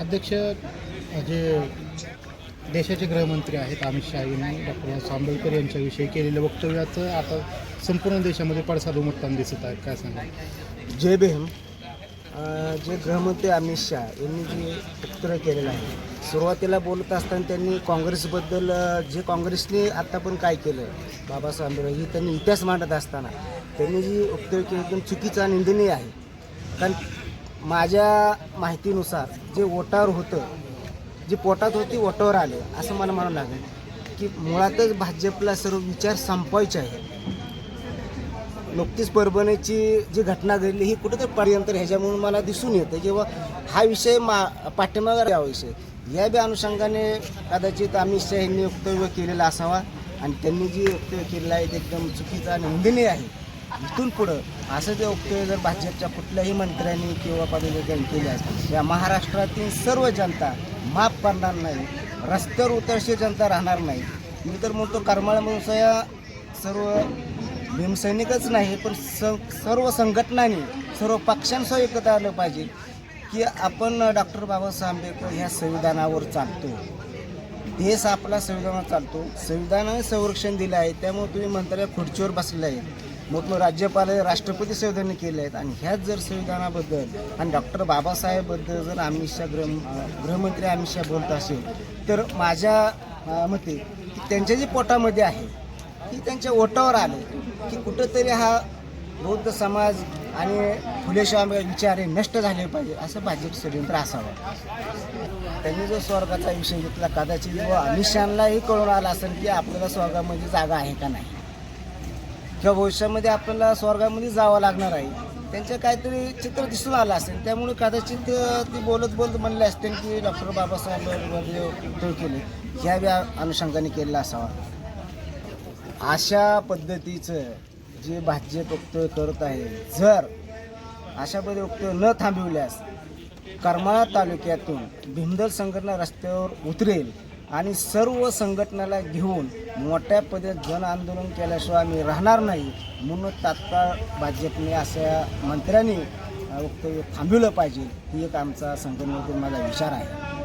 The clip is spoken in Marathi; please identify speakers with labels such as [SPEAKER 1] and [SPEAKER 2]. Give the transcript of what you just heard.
[SPEAKER 1] अध्यक्ष जे देशाचे गृहमंत्री आहेत अमित शहा यांनी डॉक्टर आंबेडकर यांच्याविषयी केलेल्या वक्तव्याचं आता संपूर्ण देशामध्ये पडसाद उमटताना दिसत आहे काय सांगा
[SPEAKER 2] जय भीम. जे गृहमंत्री अमित शहा यांनी जे उत्तर केलेलं आहे सुरुवातीला बोलत असताना त्यांनी काँग्रेसबद्दल जे काँग्रेसने आता पण काय केलं बाबासाहेब आंबेडकर ही त्यांनी इतिहास मांडत असताना त्यांनी जी वक्तव्य केली एकदम चुकीचं आणि निंदनीय आहे. कारण माझ्या माहितीनुसार जे ओटावर होतं जे पोटात होती ओटावर आले असं मला म्हणावं लागेल की मुळातच भाजपला सर्व विचार संपवायचे आहे नुकतीच परभणीची जी घटना घडली ही कुठेतरी पर्यंत ह्याच्यामुळे मला दिसून येतं किंवा हा विषय मा पाठिंबा या विषय. या बी अनुषंगाने कदाचित अमित शहा यांनी वक्तव्य केलेलं असावा आणि त्यांनी जी वक्तव्य केलेलं आहे ते एकदम चुकीचं आणि निंदनीय आहे. इथून पुढं असं जे वक्तव्य जर भाजपच्या कुठल्याही मंत्र्यांनी किंवा पदाधिकाऱ्यांनी केले असतील या महाराष्ट्रातील सर्व जनता माफ करणार नाही रस्त्यावर उतरशी जनता राहणार नाही. मी तर म्हणतो करमाळ्यामधून सया सर्व भीमसैनिकच नाही पण स सर्व संघटनांनी सर्व पक्षांसह एकत्र आलं पाहिजे की आपण डॉक्टर बाबासाहेब आंबेडकर ह्या संविधानावर चालतो. देश आपला संविधानावर चालतो. संविधानाने संरक्षण दिलं आहे त्यामुळे तुम्ही मंत्र्या खुर्चीवर बसलेलं आहे मग मग राज्यपाल राष्ट्रपती संविधान केले आहेत. आणि ह्याच जर संविधानाबद्दल आणि डॉक्टर बाबासाहेबबद्दल जर अमित शहा गृह गृहमंत्री अमित शहा बोलत असेल तर माझ्या मते की त्यांच्या जे पोटामध्ये आहे ती त्यांच्या ओटावर आले की कुठंतरी हा बौद्ध समाज आणि फुलेशिवाय विचार हे नष्ट झाले पाहिजे असं भाजप षडयंत्र असावं. त्यांनी जो स्वर्गाचा विषय घेतला कदाचित व अमित शहालाही कळून आला असेल की आपल्याला स्वर्गामध्ये जागा आहे का नाही. किंवा भविष्यामध्ये आपल्याला स्वर्गामध्ये जावं लागणार आहे. त्यांचं काहीतरी चित्र दिसून आलं असेल त्यामुळे कदाचित ती बोलत बोलत म्हणले असतील की डॉक्टर बाबासाहेब आंबेडकर केले. ह्या बी अनुषंगाने केलेला असावा. अशा पद्धतीचं जे भाज्य वक्तव्य करत आहे जर अशा पद्धती वक्तव्य न थांबविल्यास करमाळा तालुक्यातून भिमदल संघटना रस्त्यावर उतरेल आणि सर्व संघटनाला घेऊन मोठ्या पद्धतीत जन आंदोलन केल्याशिवाय आम्ही राहणार नाही म्हणून तात्काळ भाजपने अशा मंत्र्यांनी वक्तव्य थांबवलं पाहिजे. ही एक आमचा संघटनेतून माझा विचार आहे.